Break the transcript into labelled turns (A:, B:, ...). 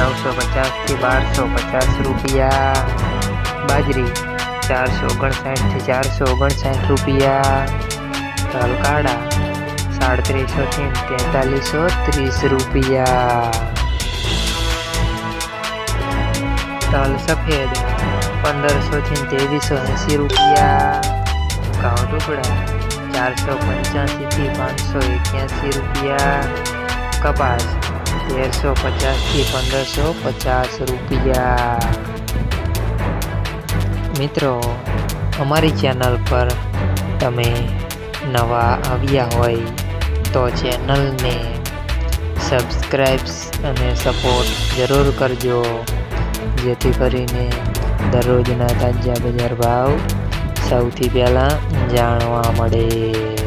A: નવસો પચાસથી બારસો પચાસ રૂપિયા બાજરી ચારસો ઓગણસાઠથી ચારસો ઓગણસાઠ રૂપિયા તલ કાળા સાડત્રીસોથી તેતાલીસો ત્રીસ રૂપિયા તલ સફેદ પંદરસોથી ત્રેવીસો એંસી રૂપિયા ઘઉં ટુકડા ચારસો પંચ્યાસીથી પાંચસો એક્યાસી રૂપિયા કપાસ તેરસો પચાસથી પંદરસો પચાસ રૂપિયા. મિત્રો, અમારી ચેનલ પર તમે નવા આવ્યા હોય તો ચેનલને સબસ્ક્રાઈબ્સ અને સપોર્ટ જરૂર કરજો, જેથી કરીને દરરોજના તાજા બજાર ભાવ સૌથી પહેલાં જાણવા મળે.